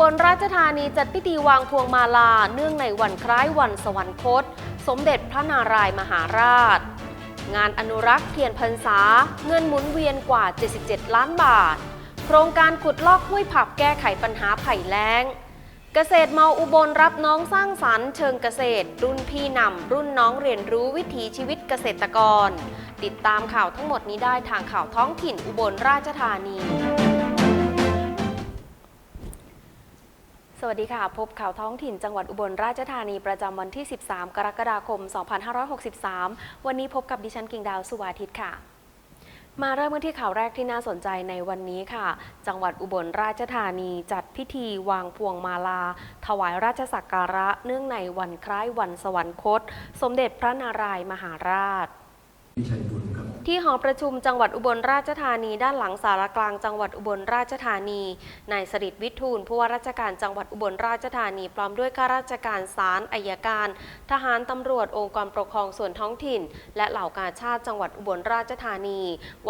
บลราชธานีจัดพิธีวางพวงมาลา เนื่องในวันคล้ายวันสวรรคต สมเด็จพระนารายมหาราช งานอนุรักษ์เทียนพรรษา เงินหมุนเวียนกว่า 77 ล้านบาท โครงการขุดลอกห้วยผับแก้ไขปัญหาไผ่แล้ง เกษตรเมาอุบลรับน้องสร้างสรรค์เชิงเกษตร รุ่นพี่นำรุ่นน้องเรียนรู้วิถีชีวิตเกษตรกร ติดตามข่าวทั้งหมดนี้ได้ทางข่าวท้องถิ่นอุบลราชธานี สวัสดีค่ะ พบข่าวท้องถิ่นจังหวัดอุบลราชธานีประจำวันที่ 13 กรกฎาคม 2563 วันนี้พบกับดิฉันกิ่งดาวสุวาทิตค่ะมาเริ่มกันที่ข่าวแรกที่น่าสนใจในวันนี้ค่ะ จังหวัดอุบลราชธานีจัดพิธีวางพวงมาลา ถวายราชสักการะเนื่องในวันคล้ายวันสวรรคต สมเด็จพระนารายมหาราชวิชัยบุญ ที่หอประชุมจังหวัดอุบลราชธานีด้านหลังสารกลางจังหวัดอุบลราชธานี นายสริตวิทูลผู้ว่าราชการจังหวัดอุบลราชธานี พร้อมด้วยข้าราชการศาลอายการ ทหารตำรวจองค์กรปกครองส่วนท้องถิ่น และเหล่ากาชาติจังหวัดอุบลราชธานี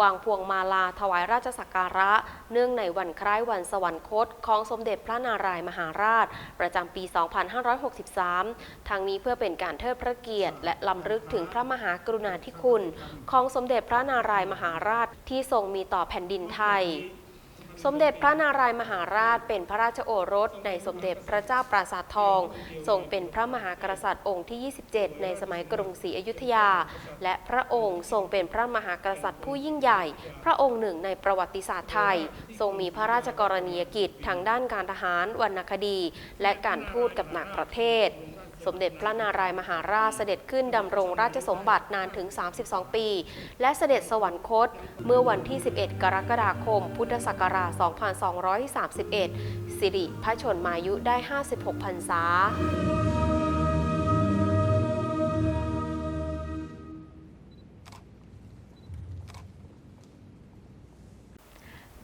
วางพวงมาลาถวายราชสักการะ เนื่องในวันคล้ายวันสวรรคตของสมเด็จพระนารายมหาราช ประจำปี 2563 ทางนี้เพื่อเป็นการเทิดพระเกียรติ และลำลึกถึงพระมหากรุณาธิคุณ ของสมเด็จพระนารายมหาราชที่ทรงมีต่อแผ่นดินไทย สมเด็จพระนารายมหาราชเป็นพระราชโอรส ในสมเด็จพระเจ้าปราสาททอง ทรงเป็นพระมหากษัตริย์องค์ที่ 27 ในสมัยกรุงศรีอยุธยา และพระองค์ทรงเป็นพระมหากษัตริย์ผู้ยิ่งใหญ่ พระองค์หนึ่งในประวัติศาสตร์ไทย ทรงมีพระราชกรณียกิจทางด้านการทหารวรรณคดี และการทูตกับต่างประเทศ สมเด็จพระนารายมหาราชเสด็จขึ้นดำรงราชสมบัตินานถึง 32 ปี และเสด็จสวรรคต เมื่อวันที่ 11 กรกฎาคม พุทธศักราช 2231 สิริพระชนมายุได้ 56 พรรษา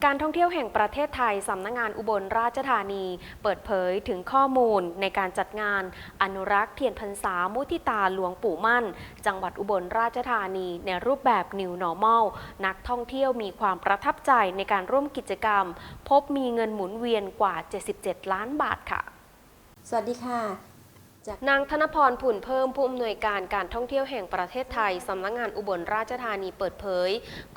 การท่องเที่ยวแห่งประเทศไทยสำนักงงานอุบลราชธานี เปิดเผยถึงข้อมูลในการจัดงาน อนุรักษ์เทียนพรรษามุทิตาหลวงปู่มั่น จังหวัดอุบลราชธานี ในรูปแบบ New Normal นักท่องเที่ยวมีความประทับใจในการร่วมกิจกรรม พบมีเงินหมุนเวียนกว่า 77 ล้านบาทค่ะ สวัสดีค่ะ นางธนพรผุ่นเพิ่มผู้อำนวยการการท่องเที่ยวแห่งประเทศไทยสำนักงานอุบลราชธานีเปิดเผย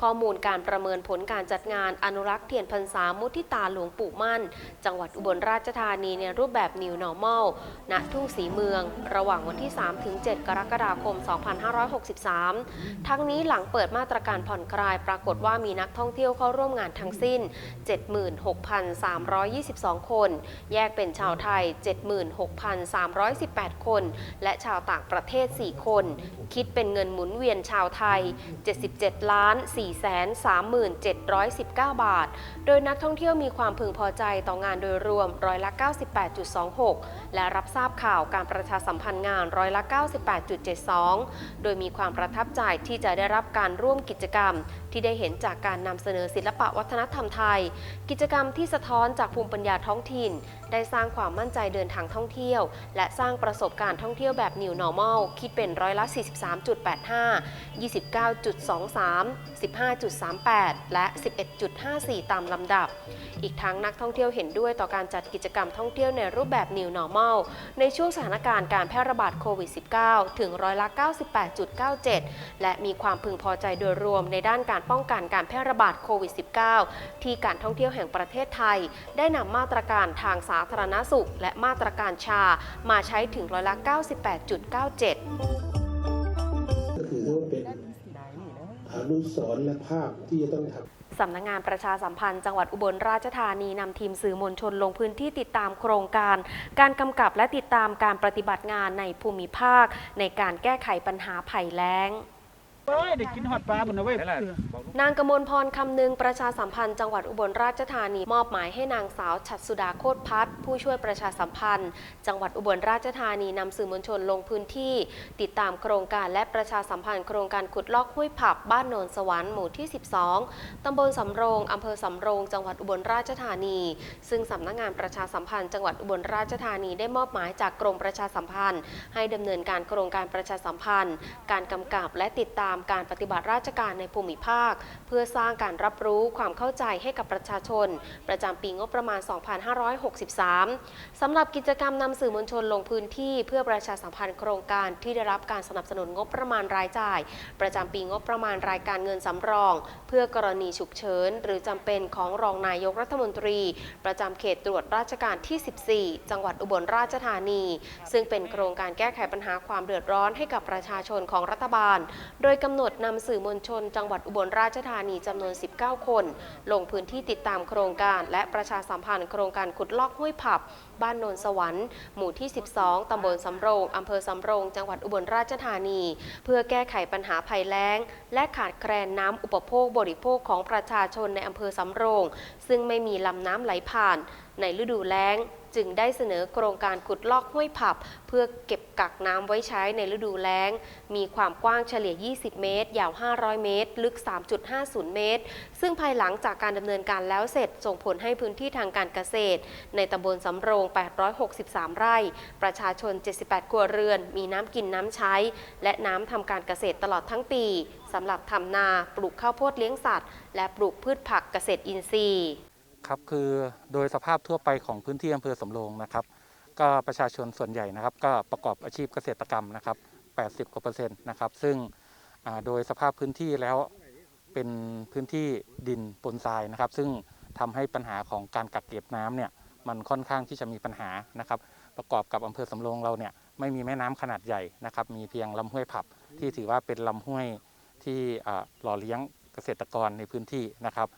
ข้อมูลการประเมินผลการจัดงานอนุรักษ์เทียนพรรษามุทิตาหลวงปู่มั่น จังหวัดอุบลราชธานีในรูปแบบ New Normal ณทุ่งสีเมือง ระหว่างวันที่ 3-7 กรกฎาคม 2563 ทั้งนี้หลังเปิดมาตรการผ่อนคลายปรากฏว่ามีนักท่องเที่ยวเข้าร่วมงานทั้งสิ้น 76,322 คน แยกเป็นชาวไทย 76,318 8 คน และชาวต่างประเทศ 4 คน คิดเป็นเงินหมุนเวียนชาวไทย 77ล้าน4แสน3719 บาท โดยนักท่องเที่ยวมีความพึงพอใจต่องานโดยรวมร้อยละ 98.26และรับทราบข่าวการประชาสัมพันธ์งานร้อยละ 98.72 โดยมีความประทับใจที่จะได้รับการร่วมกิจกรรม ที่ได้เห็นจากการนำเสนอศิลปะวัฒนธรรมไทย กิจกรรมที่สะท้อนจากภูมิปัญญาท้องถิ่น ได้สร้างความมั่นใจเดินทางท่องเที่ยว และสร้างประสบการณ์ท่องเที่ยวแบบ New Normal คิดเป็นร้อยละ 43.85 29.23 15.38 และ 11.54 ตามลำดับ อีกทั้งนักท่องเที่ยวเห็นด้วยต่อการจัดกิจกรรมท่องเที่ยวในรูปแบบ New Normal ในช่วงสถานการณ์การแพร่ระบาดโควิด -19 ถึงร้อยละ 98.97 และมีความพึงพอใจโดยรวมในด้านการป้องกันการแพร่ระบาดโควิด -19 ที่การท่องเที่ยวแห่งประเทศไทย ได้นำมาตรการทางสาธารณสุข และมาตรการชา มาใช้ถึงร้อยละ 98.97 ก็คือว่าเป็น อนุสรณ์และภาพที่จะต้องทำสำนักงงานประชาสัมพันธ์จังหวัดอุบลราชธานีนำทีมสื่อมวลชนลงพื้นที่ติดตามโครงการ การกำกับและติดตามการปฏิบัติงานในภูมิภาค ในการแก้ไขปัญหาภัยแล้ง เฮ้ยได้กินฮอดปลาบนนะเว้ยนางกมลพรคำนึงประชาสัมพันธ์จังหวัดอุบลราชธานีมอบหมายให้นางสาวฉัตรสุดาโคตรพัฒน์ผู้ช่วยประชาสัมพันธ์ จังหวัดอุบลราชธานีนำสื่อมวลชนลงพื้นที่ ติดตามโครงการและประชาสัมพันธ์โครงการขุดลอกห้วยผับบ้านโนนสวรรค์หมู่ที่ 12 ตำบลสำโรงอำเภอสำโรง จังหวัดอุบลราชธานี ซึ่งสำนักงานประชาสัมพันธ์จังหวัดอุบลราชธานีได้มอบหมายจากกรมประชาสัมพันธ์ ให้ดำเนินการโครงการประชาสัมพันธ์ การกำกับและติดตามามการปฏิบัติราชการในภูมิภาค เพื่อสร้างการรับรู้ความเข้าใจให้กับประชาชน ประจำปีงบประมาณ 2563 สำหรับกิจกรรมนำสื่อมวลชนลงพื้นที่ เพื่อประชาสัมพันธ์โครงการที่ได้รับการสนับสนุนงบประมาณรายจ่าย ประจำปีงบประมาณรายการเงินสำรอง เพื่อกรณีฉุกเฉินหรือจำเป็นของรองนายกรัฐมนตรี ประจำเขตตรวจราชการที่ 14 จังหวัดอุบลราชธานี ซึ่งเป็นโครงการแก้ไขปัญหาความเดือดร้อนให้กับประชาชนของรัฐบาล โดยกำหนดนำสื่อมวลชน จังหวัดอุบลราชธานีจำนวน 19 คน ลงพื้นที่ติดตามโครงการและประชาสัมพันธ์โครงการขุดลอกห้วยผับ บ้านโนนสวรรค์ หมู่ที่ 12 ตำบลสำโรงอำเภอสำโรง จังหวัดอุบลราชธานี เพื่อแก้ไขปัญหาภัยแล้ง และขาดแคลนน้ำอุปโภคบริโภคของประชาชนในอำเภอสำโรง ซึ่งไม่มีลำน้ำไหลผ่าน ในฤดูแล้ง จึงได้เสนอโครงการขุดลอกห้วยผับ เพื่อเก็บกักน้ำไว้ใช้ในฤดูแล้ง มีความกว้างเฉลี่ย 20 เมตร ยาว 500 เมตร ลึก 3.50 เมตร ซึ่งภายหลังจากการดำเนินการแล้วเสร็จ ส่งผลให้พื้นที่ทางการเกษตร ในตำบลสำโรง 863 ไร่ ประชาชน 78 ครัวเรือน มีน้ำกินน้ำใช้ และน้ำทำการเกษตรตลอดทั้งปีสำหรับทำนา ปลูกข้าวโพดเลี้ยงสัตว์ และปลูกพืชผักเกษตรอินทรีย์ ครับคือโดยสภาพทั่วไปของพื้นที่อำเภอสำโรงนะครับ ก็ประชาชนส่วนใหญ่นะครับ ก็ประกอบอาชีพเกษตรกรรมนะครับ 80กว่าเปอร์เซ็นต์นะครับ ซึ่งโดยสภาพพื้นที่แล้วเป็นพื้นที่ดินปนทรายนะครับ ซึ่งทำให้ปัญหาของการกักเก็บน้ำเนี่ยมันค่อนข้างที่จะมีปัญหานะครับ ประกอบกับอำเภอสำโรงเราเนี่ยไม่มีแม่น้ำขนาดใหญ่นะครับ มีเพียงลำห้วยผับที่ถือว่าเป็นลำห้วยที่หล่อเลี้ยงเกษตรกรในพื้นที่นะครับ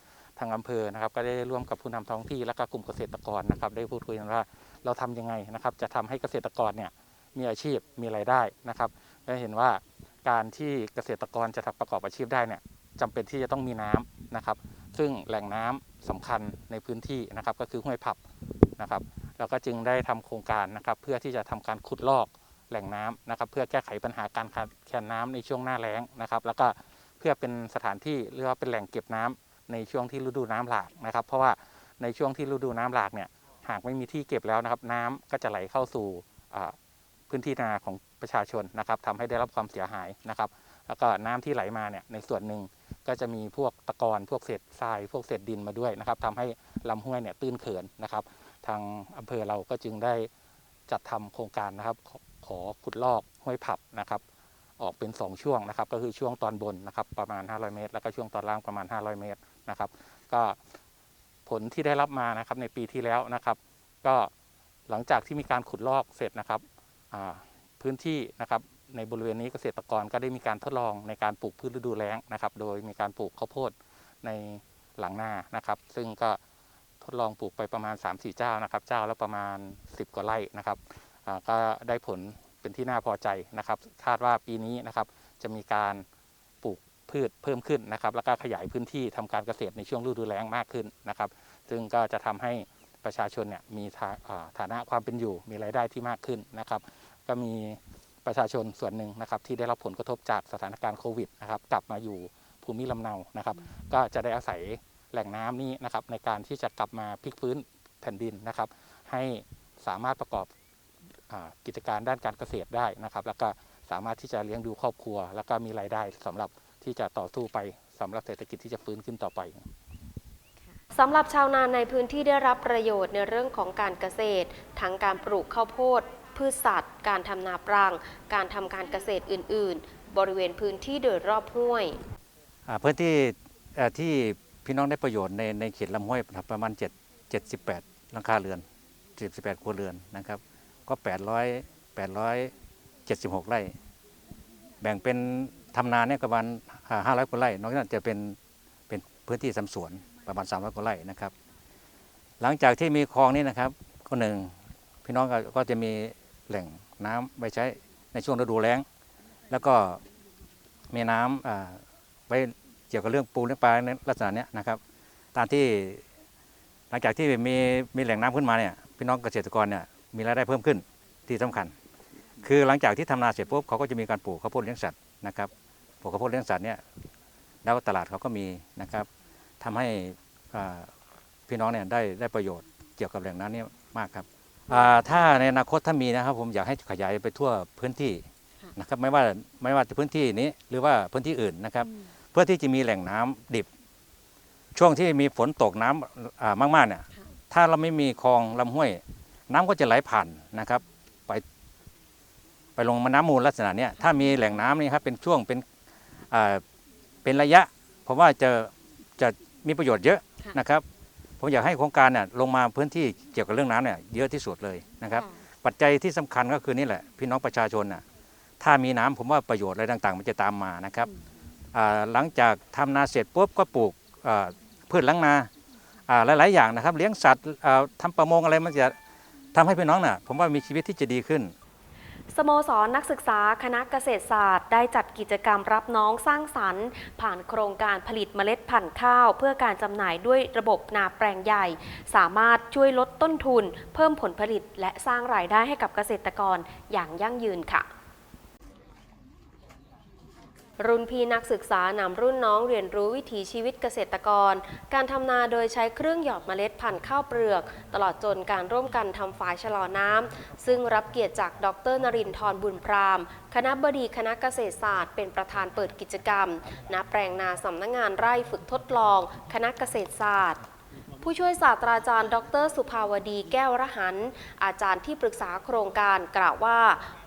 ทางอำเภอนะครับก็ได้ร่วมกับผู้นำท้องที่และก็กลุ่มเกษตรกรนะครับ ได้พูดคุยกันว่าเราทำยังไงนะครับ จะทำให้เกษตรกรเนี่ยมีอาชีพมีรายได้นะครับและเห็นว่าการที่เกษตรกรจะทำประกอบอาชีพได้เนี่ยจำเป็นที่จะต้องมีน้ำนะครับ ซึ่งแหล่งน้ำสำคัญในพื้นที่นะครับ ก็คือห้วยผับนะครับเราก็จึงได้ทำโครงการนะครับ เพื่อที่จะทำการขุดลอกแหล่งน้ำนะครับ เพื่อแก้ไขปัญหาการขาดแคลนน้ำในช่วงหน้าแล้งนะครับ แล้วก็เพื่อเป็นสถานที่เรียกว่าเป็นแหล่งเก็บน้ำ ในช่วงที่ฤดูน้ำหลากนะครับ เพราะว่าในช่วงที่ฤดูน้ำหลากเนี่ยหากไม่มีที่เก็บแล้วนะครับ น้ำก็จะไหลเข้าสู่พื้นที่นาของประชาชนนะครับทำให้ได้รับความเสียหายนะครับ แล้วก็น้ำที่ไหลมาเนี่ยในส่วนหนึ่งก็จะมีพวกตะกอนพวกเศษทราย พวกเศษดินมาด้วยนะครับทำให้ลำห้วยเนี่ยตื้นเขินนะครับ ทางอำเภอเราก็จึงได้จัดทำโครงการนะครับขอขอขุดลอกห้วยผับนะครับออกเป็น 2 ช่วงนะครับ ก็คือช่วงตอนบนนะครับประมาณ 500 เมตร แล้วก็ช่วงตอนล่างประมาณ 500 เมตร นะครับ ก็ผลที่ได้รับมานะครับในปีที่แล้วนะครับ ก็หลังจากที่มีการขุดลอกเสร็จนะครับพื้นที่นะครับในบริเวณนี้เกษตรกรก็ได้มีการทดลองในการปลูกพืชฤดูแล้งนะครับ โดยมีการปลูกข้าวโพดในหลังนานะครับ ซึ่งก็ทดลองปลูกไปประมาณ 3-4 เจ้านะครับ เจ้าละประมาณ 10 กว่าไร่นะครับก็ได้ผลเป็นที่น่าพอใจนะครับ คาดว่าปีนี้นะครับจะมีการ พืชเพิ่มขึ้นนะครับ แล้วก็ขยายพื้นที่ทำการเกษตรในช่วงฤดูแล้งมากขึ้นนะครับ ซึ่งก็จะทำให้ประชาชนเนี่ยมีฐานะความเป็นอยู่ มีรายได้ที่มากขึ้นนะครับ ก็มีประชาชนส่วนหนึ่งนะครับที่ได้รับผลกระทบจากสถานการณ์โควิดนะครับกลับมาอยู่ภูมิลำเนานะครับ ก็จะได้อาศัยแหล่งน้ำนี้นะครับในการที่จะกลับมาพลิกฟื้นแผ่นดินนะครับ ให้สามารถประกอบกิจการด้านการเกษตรได้นะครับ แล้วก็สามารถที่จะเลี้ยงดูครอบครัว แล้วก็มีรายได้สำหรับ ที่จะต่อสู้ไปสำหรับเศรษฐกิจที่จะฟื้นขึ้นต่อไปสำหรับชาวนาในพื้นที่ได้รับประโยชน์ในเรื่องของการเกษตร ทั้งการปลูกข้าวโพด พืชสัตว์ การทำนาปรัง การทำการเกษตรอื่น ๆ บริเวณพื้นที่โดยรอบห้วยอ่าพื้นที่เอ่อที่พี่น้องได้ประโยชน์ในในเขตลำห้วยนะครับประมาณ 7 78หลังคาเรือน 78 ครัวเรือนนะครับ ก็ 800 876 ไร่ แบ่งเป็น ทำนาเนี่ยประมาณอ่า500กว่าไร่ นอกจากจะเป็นเป็นพื้นที่สำสวนประมาณ300กว่าไร่นะครับ หลังจากที่มีคลองนี้นะครับก็หนึ่งพี่น้องก็ก็จะมีแหล่งน้ำไว้ใช้ในช่วงฤดูแล้ง แล้วก็มีน้ำอ่าไว้เกี่ยวกับเรื่องปูเรื่องปลาในลักษณะนี้นะครับ ตามที่หลังจากที่มีมีแหล่งน้ำขึ้นมาเนี่ยพี่น้องเกษตรกรเนี่ยมีรายได้เพิ่มขึ้นที่สำคัญ คือหลังจากที่ทำนาเสร็จปุ๊บเขาก็จะมีการปลูกข้าวโพดเลี้ยงสัตว์นะครับ ปลูกข้าวโพดเลี้ยงสัตว์เนี่ยแล้วตลาดเขาก็มีนะครับทำให้อ่าพี่น้องเนี่ยได้ได้ประโยชน์เกี่ยวกับแหล่งน้ำเนี่ยมากครับอ่าถ้าในอนาคตถ้ามีนะครับ ผมอยากให้ขยายไปทั่วพื้นที่นะครับไม่ว่าไม่ว่าจะพื้นที่นี้หรือว่าพื้นที่อื่นนะครับ เพื่อที่จะมีแหล่งน้ำดิบ ช่วงที่มีฝนตกน้ำอ่ามากๆเนี่ยค่ะถ้าเราไม่มีคลองลำห้วย น้ำก็จะไหลผ่านนะครับ ไปไปลงมาน้ำมูลลักษณะเนี้ยถ้ามีแหล่งน้ำนี่ครับเป็นช่วงเป็นอ่า เป็นระยะผมว่าจะจะมีประโยชน์เยอะค่ะนะครับ ผมอยากให้โครงการเนี่ยลงมาพื้นที่เกี่ยวกับเรื่องน้ำเนี่ยเยอะที่สุดเลยนะครับ ปัจจัยที่สำคัญก็คือนี่แหละพี่น้องประชาชนน่ะถ้ามีน้ำผมว่าประโยชน์อะไรต่างๆ มันจะตามมานะครับอ่าหลังจากทำนาเสร็จปุ๊บก็ปลูกอ่าพืชล้างนาอ่าหลายๆอย่างนะครับ เลี้ยงสัตว์อ่าทำประมงอะไรมันจะทำให้พี่น้องน่ะผมว่ามีชีวิตที่จะดีขึ้น สโมสรนักศึกษาคณะเกษตรศาสตร์ ได้จัดกิจกรรมรับน้องสร้างสรรค์ ผ่านโครงการผลิตเมล็ดพันธุ์ข้าว เพื่อการจำหน่ายด้วยระบบนาแปลงใหญ่ สามารถช่วยลดต้นทุน เพิ่มผลผลิตและสร้างรายได้ให้กับเกษตรกรอย่างยั่งยืนค่ะ รุ่นพี่นักศึกษานำรุ่นน้องเรียนรู้วิถีชีวิตเกษตรกร การทำนาโดยใช้เครื่องหยอดเมล็ดพันธุ์ข้าวเปลือก ตลอดจนการร่วมกันทำฝายชะลอน้ำซึ่งรับเกียรติจากดรนรินทร์บุญพราม คณะบดีคณะเกษตรศาสตร์ เป็นประธานเปิดกิจกรรมณแปลงนาสำนักงงานไร่ฝึกทดลอง คณะเกษตรศาสตร์ ผู้ช่วยศาสตราจารย์ ดร สุภาวดีแก้วระหัน อาจารย์ที่ปรึกษาโครงการกล่าวว่า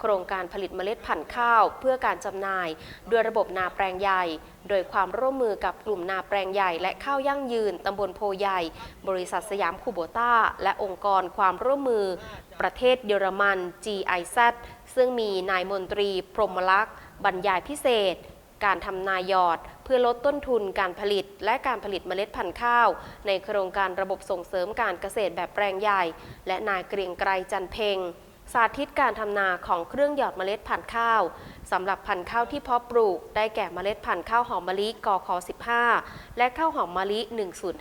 โครงการผลิตเมล็ดพันธุ์ข้าว เพื่อการจำหน่าย ด้วยระบบนาแปลงใหญ่ โดยความร่วมมือกับกลุ่มนาแปลงใหญ่ และข้าวยั่งยืนตำบลโพใหญ่ บริษัทสยามคูโบต้า และองค์กรความร่วมมือ ประเทศเยอรมัน GIZ ซึ่งมีนายมนตรี พรหมลักษ์บรรยายพิเศษ การทำนายอด เพื่อลดต้นทุนการผลิต และการผลิตเมล็ดพันธุ์ข้าว ในโครงการระบบส่งเสริมการเกษตรแบบแปลงใหญ่ และนายเกรียงไกรจันเพ็งสาธิตการทำนาของเครื่องหยอดเมล็ดพันธุ์ข้าวสำหรับพันธุ์ข้าวที่เพาะปลูก ได้แก่เมล็ดพันธุ์ข้าวหอมมะลิกอค15 และข้าวหอมมะลิ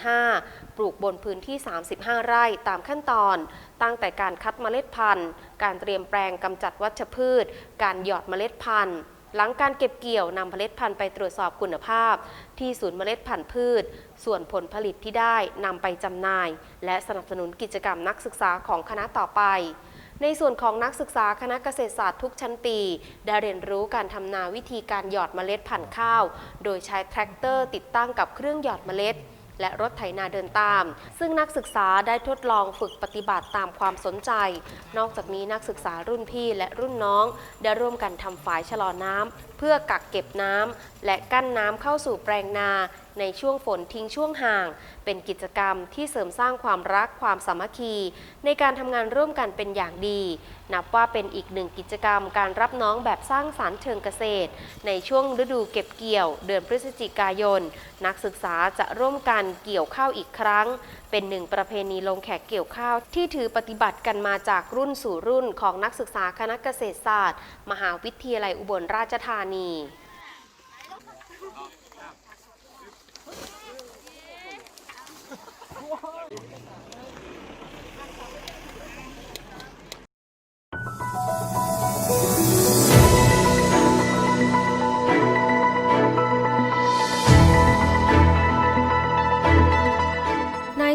105 ปลูกบนพื้นที่ 35 ไร่ตามขั้นตอน ตั้งแต่การคัดเมล็ดพันธุ์ การเตรียมแปลงกำจัดวัชพืช การหยอดเมล็ดพันธุ์ หลังการเก็บเกี่ยวนำเมล็ดพันธุ์ไปตรวจสอบคุณภาพ ที่ศูนย์เมล็ดพันธุ์พืช ส่วนผลผลิตที่ได้นำไปจำหน่าย และสนับสนุนกิจกรรมนักศึกษาของคณะต่อไป ในส่วนของนักศึกษาคณะเกษตรศาสตร์ทุกชั้นปี ได้เรียนรู้การทำนาวิธีการหยอดเมล็ดพันธุ์ข้าว โดยใช้แทรกเตอร์ติดตั้งกับเครื่องหยอดเมล็ด และรถไถนาเดินตาม ซึ่งนักศึกษาได้ทดลองฝึกปฏิบัติตามความสนใจ นอกจากนี้นักศึกษารุ่นพี่และรุ่นน้อง ได้ร่วมกันทำฝายชะลอน้ำเพื่อกักเก็บน้ำและกั้นน้ำเข้าสู่แปลงนา ในช่วงฝนทิ้งช่วงห่าง เป็นกิจกรรมที่เสริมสร้างความรักความสามัคคี ในการทำงานร่วมกันเป็นอย่างดี นับว่าเป็นอีกหนึ่งกิจกรรมการรับน้องแบบสร้างสารรค์เชิงเกษตร ในช่วงฤดูเก็บเกี่ยว เดือนพฤศจิกายน นักศึกษาจะร่วมกันเกี่ยวข้าวอีกครั้ง เป็นหนึ่งประเพณีลงแขกเกี่ยวข้าวที่ถือปฏิบัติกันมาจากรุ่นสู่รุ่นของนักศึกษาคณะเกษตรศาสตร์ มหาวิทยาลัยอุบลราชธานี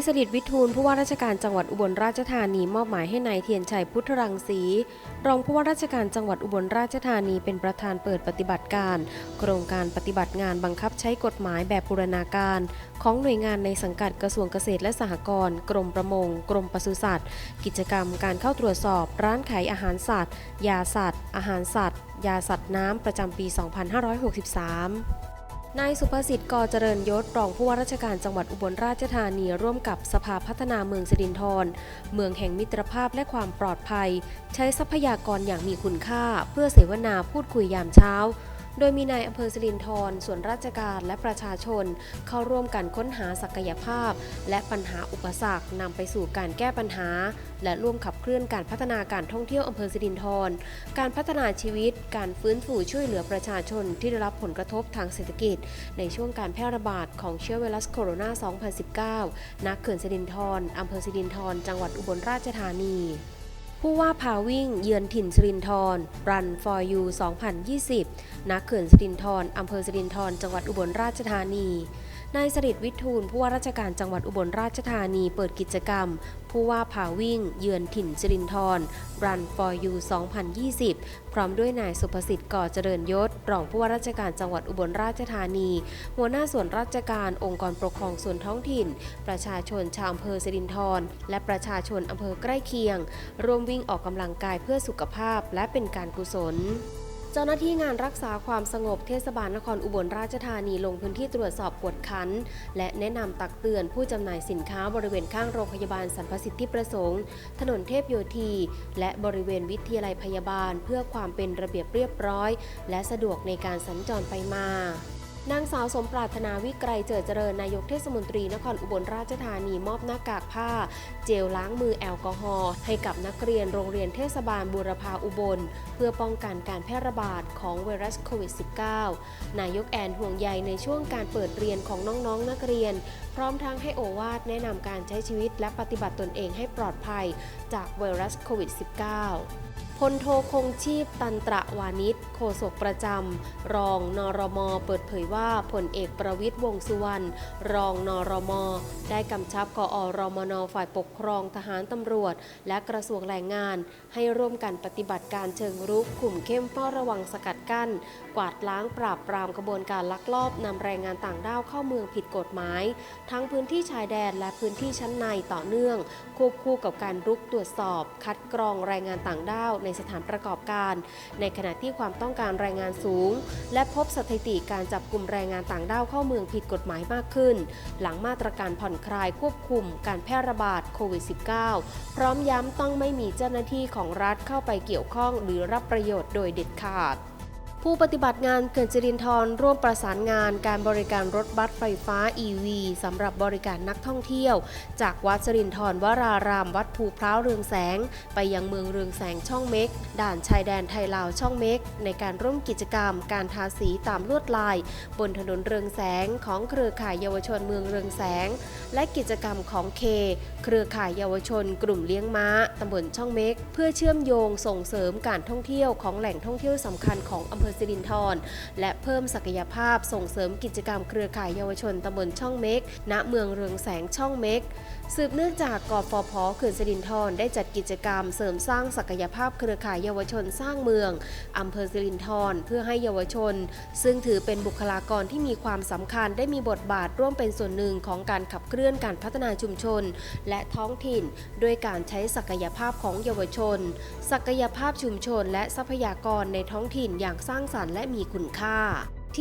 สลิดวิทูลผู้ว่าราชการจังหวัดอุบลราชธานีมอบหมายให้นายเทียนชัยพุทธรังสีรองผู้ว่าราชการจังหวัดอุบลราชธานีเป็นประธานเปิดปฏิบัติการ โครงการปฏิบัติงานบังคับใช้กฎหมายแบบบูรณาการ ของหน่วยงานในสังกัดกระทรวงเกษตรและสหกรณ์กรมประมง กรมปศุสัตว์ กิจกรรมการเข้าตรวจสอบ ร้านขายอาหารสัตว์ ยาสัตว์ อาหารสัตว์ ยาสัตว์น้ำประจำปี 2563 นายสุภสิทธิ์กอเจริญยศรองผู้ว่าราชการจังหวัดอุบลราชธานีร่วมกับสภาพัฒนาเมืองสิรินธรเมืองแห่งมิตรภาพและความปลอดภัย ใช้ทรัพยากรอย่างมีคุณค่า เพื่อเสวนาพูดคุยยามเช้า โดยมีนายอำเภอสิรินธรส่วนราชการและประชาชน เข้าร่วมกันค้นหาศักยภาพ และปัญหาอุปสรรคนำไปสู่การแก้ปัญหา และร่วมขับเคลื่อนการพัฒนาการท่องเที่ยวอำเภอสิรินธรการพัฒนาชีวิต การฟื้นฟูช่วยเหลือประชาชนที่ได้รับผลกระทบทางเศรษฐกิจ ในช่วงการแพร่ระบาดของเชื้อไวรัสโคโรนา 2019 ณ เขื่อนสิรินธรอำเภอสิรินธรจังหวัดอุบลราชธานี ผู้ว่าพาวิ่งเยือนถิ่นสิรินธร Run for You 2020ณเขื่อนสิรินธรอำเภอสิรินธรจังหวัดอุบลราชธานีนายสริดวิทูลผู้ว่าราชการจังหวัดอุบลราชธานีเปิดกิจกรรม ผู้ว่าผาวิ่ง เยือนถิ่นจรินทร Run for You 2020 พร้อมด้วยนายสุภสิทธิ์ก่อเจริญยศ รองผู้ว่าราชการจังหวัดอุบลราชธานี หัวหน้าส่วนราชการองค์กรปกครองส่วนท้องถิ่น ประชาชนชาวอำเภอสิรินธรและประชาชนอำเภอใกล้เคียง ร่วมวิ่งออกกำลังกายเพื่อสุขภาพและเป็นการกุศล จ้าหน้าที่งานรักษาความสงบเทศบาลนครอุบลราชธานีลงพื้นที่ตรวจสอบกวดขัน และแนะนำตักเตือนผู้จำหน่ายสินค้าบริเวณข้างโรงพยาบาลสรรพสิทธิประสงค์ ถนนเทพโยธี และบริเวณวิทยาลัยพยาบาล เพื่อความเป็นระเบียบเรียบร้อย และสะดวกในการสัญจรไปมา นางสาวสมปรารถนาวิกรเจิดเจริญนายกเทศมนตรีนครอุบลราชธานีมอบหน้ากากผ้า เจลล้างมือแอลกอฮอล์ให้กับนักเรียนโรงเรียนเทศบาลบูรพาอุบล เพื่อป้องกันการแพร่ระบาดของไวรัสโควิด -19 นายกแอนห่วงใยในช่วงการเปิดเรียนของน้องๆนักเรียน พร้อมทั้งให้โอวาทแนะนำการใช้ชีวิตและปฏิบัติตนเองให้ปลอดภัยจากไวรัสโควิด -19 พลโทคงชีพตันตระวานิชโฆษกประจำ รองนรม เปิดเผยว่าพลเอกประวิทย์วงสุวรรณรองนรม ได้กำชับกอรมนฝ่ายปกครองทหารตำรวจ และกระทรวงแรงงาน ให้ร่วมกันปฏิบัติการเชิงรุกกลุ่มเข้มเฝ้าระวังสกัดกั้น กวาดล้างปราบปรามกระบวนการลักลอบนำแรงงานต่างด้าวเข้าเมืองผิดกฎหมาย ทั้งพื้นที่ชายแดนและพื้นที่ชั้นในต่อเนื่อง ควบคู่กับการรุกตรวจสอบ คัดกรองแรงงานต่างด้าวในสถานประกอบการ ในขณะที่ความต้องการแรงงานสูง และพบสถิติการจับกลุ่มแรงงานต่างด้าวเข้าเมืองผิดกฎหมายมากขึ้น หลังมาตรการผ่อนคลายควบคุมการแพร่ระบาดโควิด -19 พร้อมย้ำต้องไม่มีเจ้าหน้าที่ของรัฐเข้าไปเกี่ยวข้องหรือรับประโยชน์โดยเด็ดขาด ผู้ปฏิบัติงานเขื่อนสิรินธรร่วมประสานงานการบริการรถบัสไฟฟ้า EV สำหรับบริการนักท่องเที่ยว จากวัดสิรินธรวราราม วัดภูพร้าวเรืองแสง ไปยังเมืองเรืองแสงช่องเม็ก ด่านชายแดนไทยลาวช่องเม็ก ในการร่วมกิจกรรม การทาสีตามลวดลาย บนถนนเรืองแสงของเครือข่ายเยาวชนเมืองเรืองแสง และกิจกรรมของเค เครือข่ายเยาวชน กลุ่มเลี้ยงม้าตำบลช่องเม็ก เพื่อเชื่อมโยงส่งเสริมการท่องเที่ยวของแหล่งท่องเที่ยวสำคัญของอำเภอสิรินทรและเพิ่มศักยภาพส่งเสริมกิจกรรมเครือข่ายเยาวชนตำบลช่องเม็ก ณ เมืองเรืองแสงช่องเม็ก สืบเนื่องจากกฟผเขื่อนสิรินธรได้จัดกิจกรรมเสริมสร้างศักยภาพเครือข่ายเยาวชนสร้างเมืองอำเภอสิรินธรเพื่อให้เยาวชน ซึ่งถือเป็นบุคลากรที่มีความสำคัญได้มีบทบาทร่วมเป็นส่วนหนึ่งของการขับเคลื่อนการพัฒนาชุมชน และท้องถิ่น ด้วยการใช้ศักยภาพของเยาวชน ศักยภาพชุมชน และทรัพยากรในท้องถิ่นอย่างสร้างสรรค์และมีคุณค่า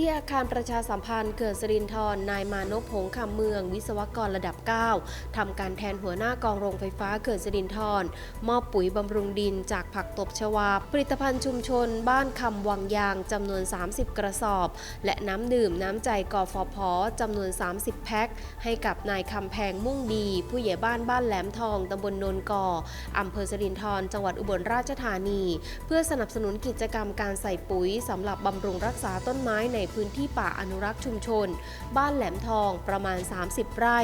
ที่อาคารประชาสัมพันธ์เกิดสรินทรนายมานพหงคำเมือง วิศวกรระดับ 9ทำการแทนหัวหน้ากองโรงไฟฟ้าเกิดสรินทรมอบปุ๋ยบำรุงดินจากผักตบชวา ผลิตภัณฑ์ชุมชน บ้านคำวังยางจำนวน 30 กระสอบ และน้ำดื่มน้ำใจกอฟผจำนวน 30 แพ็คให้กับนายคำแพงมุ่งดี ผู้ใหญ่บ้านบ้านแหลมทองตำบลโนนกออำเภอสรินทรจังหวัดอุบลราชธานี เพื่อสนับสนุนกิจกรรมการใส่ปุ๋ยสำหรับบำรุงรักษาต้นไม้ในพื้นที่ป่าอนุรักษ์ชุมชน บ้านแหลมทองประมาณ 30 ไร่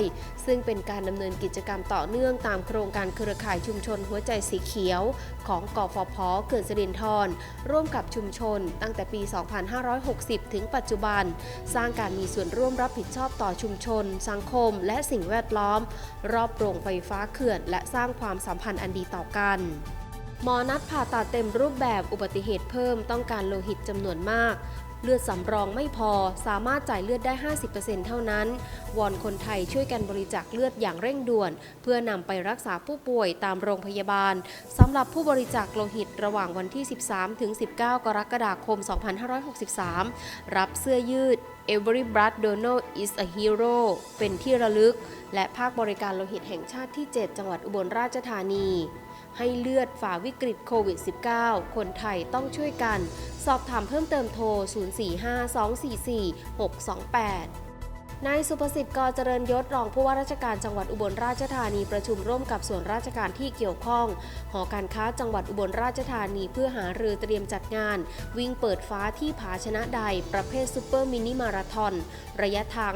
ซึ่งเป็นการดำเนินกิจกรรมต่อเนื่องตามโครงการเครือข่ายชุมชนหัวใจสีเขียว ของกฟผเกิดสิรินทรร่วมกับชุมชน ตั้งแต่ปี 2560 ถึงปัจจุบัน สร้างการมีส่วนร่วมรับผิดชอบต่อชุมชน สังคม และสิ่งแวดล้อม รอบโรงไฟฟ้าเขื่อน และสร้างความสัมพันธ์อันดีต่อกันหมอนัดผ่าตัดเต็มรูปแบบอุบัติเหตุเพิ่มต้องการโลหิตจำนวนมาก เลือดสำรองไม่พอสามารถจ่ายเลือดได้ 50%เท่านั้น วอนคนไทยช่วยกันบริจาคเลือดอย่างเร่งด่วน เพื่อนำไปรักษาผู้ป่วยตามโรงพยาบาลสำหรับผู้บริจาคโลหิตระหว่างวันที่ 13 ถึง 19 กรกฎาคม 2563 รับเสื้อยืด Every Blood Donor is a Hero เป็นที่ระลึก และภาคบริการโลหิตแห่งชาติที่ 7 จังหวัดอุบลราชธานี ให้เลือดฝ่าวิกฤตโควิด -19 คนไทยต้องช่วยกัน สอบถามเพิ่มเติมโทร 045-244-628 นายสุภสิทธิ์กอเจริญยศรองผู้ว่าราชการจังหวัดอุบลราชธานีประชุมร่วมกับส่วนราชการที่เกี่ยวข้อง หอการค้าจังหวัดอุบลราชธานีเพื่อหารือเตรียมจัดงาน วิ่งเปิดฟ้าที่ผาชนะใด ประเภทซูเปอร์มินิมาราทอน ระยะทาง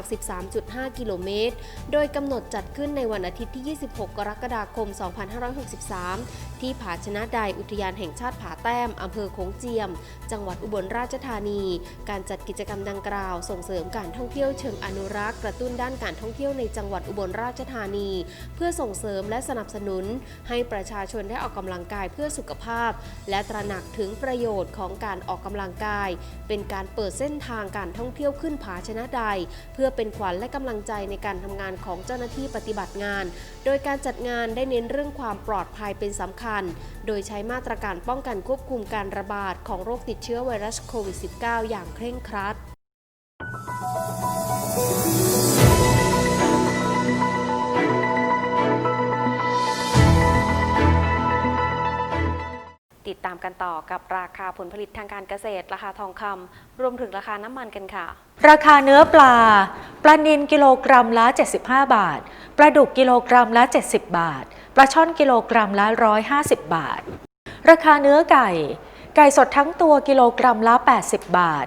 13.5 กิโลเมตร โดยกำหนดจัดขึ้นในวันอาทิตย์ที่ 26 กรกฎาคม 2563 ที่ผาชนะใดอุทยานแห่งชาติผาแต้มอำเภอโขงเจียม จังหวัดอุบลราชธานี การจัดกิจกรรมดังกล่าว ส่งเสริมการท่องเที่ยวเชิงอนุรักษ์กระตุ้นด้านการท่องเที่ยวในจังหวัดอุบลราชธานี เพื่อส่งเสริมและสนับสนุน ให้ประชาชนได้ออกกำลังกายเพื่อสุขภาพ และตระหนักถึงประโยชน์ของการออกกำลังกาย เป็นการเปิดเส้นทางการท่องเที่ยวขึ้นผาชนะใด เพื่อเป็นขวัญและกำลังใจในการทำงานของเจ้าหน้าที่ปฏิบัติงาน โดยการจัดงานได้เน้นเรื่องความปลอดภัยเป็นสำคัญ โดยใช้มาตรการป้องกันควบคุมการระบาดของโรคติดเชื้อไวรัสโควิด -19 อย่างเคร่งครัด ติดตามกันต่อกับราคาผลผลิตทางการเกษตร ราคาทองคำรวมถึงราคาน้ำมันกันค่ะ ราคาเนื้อปลา ปลานิลกิโลกรัมละ 75 บาท ปลาดุกกิโลกรัมละ 70 บาท ปลาช่อนกิโลกรัมละ 150 บาท ราคาเนื้อไก่ ไก่สดทั้งตัวกิโลกรัมละ 80 บาท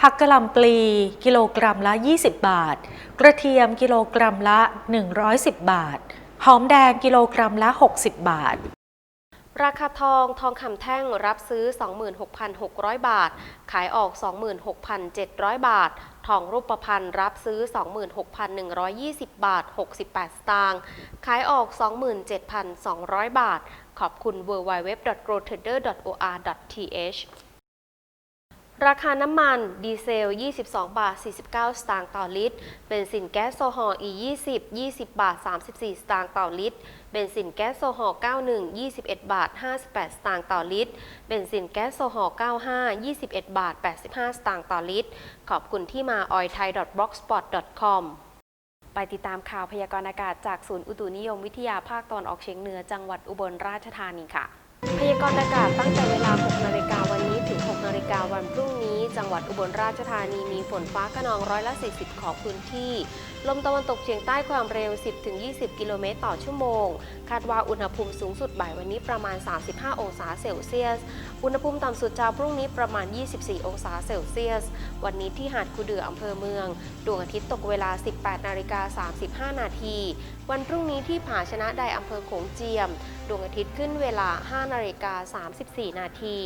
ผักกะหล่ำปลี กิโลกรัมละ 20 บาท กระเทียมกิโลกรัมละ 110 บาท หอมแดงกิโลกรัมละ 60 บาท ราคาทองทองคำแท่งรับซื้อ 26,600 บาท ขายออก 26,700 บาท ทองรูปพรรณรับซื้อ 26,120 บาท 68 สตางค์ ขายออก 27,200 บาท ขอบคุณ www.growtrader.or.th ราคาน้ำมันดีเซล 22 บาท 49 สตางค์ต่อลิตร เบนซินแก๊สโซฮอล์ E20 20 บาท 34 สตางค์ต่อลิตร เบนซินแก๊สโซฮอล์91 21 บาท 58 สตางค์ต่อลิตร เบนซินแก๊สโซฮอล์95 21 บาท 85 สตางค์ต่อลิตร ขอบคุณที่มา oilthai.blogspot.com ไปติดตามข่าวพยากรณ์อากาศจากศูนย์อุตุนิยมวิทยาภาคตอนออกเฉียงเหนือจังหวัดอุบลราชธานีค่ะ พยากรณ์อากาศตั้งแต่เวลา 6 นาฬิกาวันนี้ถึง 6 นาฬิกาวันพรุ่งนี้ จังหวัดอุบลราชธานีมีฝนฟ้าขนองร้อยละ 40 ของพื้นที่ ลมตะวันตกเฉียงใต้ความเร็ว 10-20 กิโลเมตรต่อชั่วโมง คาดว่าอุณหภูมิสูงสุดบ่ายวันนี้ประมาณ 35 องศาเซลเซียส อุณหภูมิต่ำสุดเช้าพรุ่งนี้ประมาณ 24 องศาเซลเซียส วันนี้ที่หาดคูเดืออำเภอเมือง ดวงอาทิตย์ตกเวลา 18 นาฬิกา 35 นาที วันพรุ่งนี้ที่ผาชนะใดอำเภอโขงเจียม ดวงอาทิตย์ขึ้นเวลา 5 นาฬิกา 34 นาที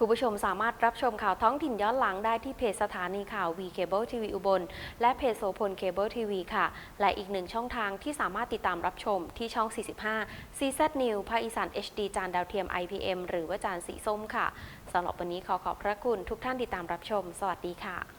คุณผู้ชมสามารถรับชมข่าวท้องถิ่นย้อนหลังได้ที่เพจสถานีข่าว V Cable TV อุบล และเพจโสพล Cable TV ค่ะ และอีกหนึ่งช่องทางที่สามารถติดตามรับชมที่ช่อง 45 CZ New ภาคอีสาน HD จานดาวเทียม IPM หรือว่าจานสีส้มค่ะสำหรับวันนี้ขอขอบพระคุณทุกท่านติดตามรับชม สวัสดีค่ะ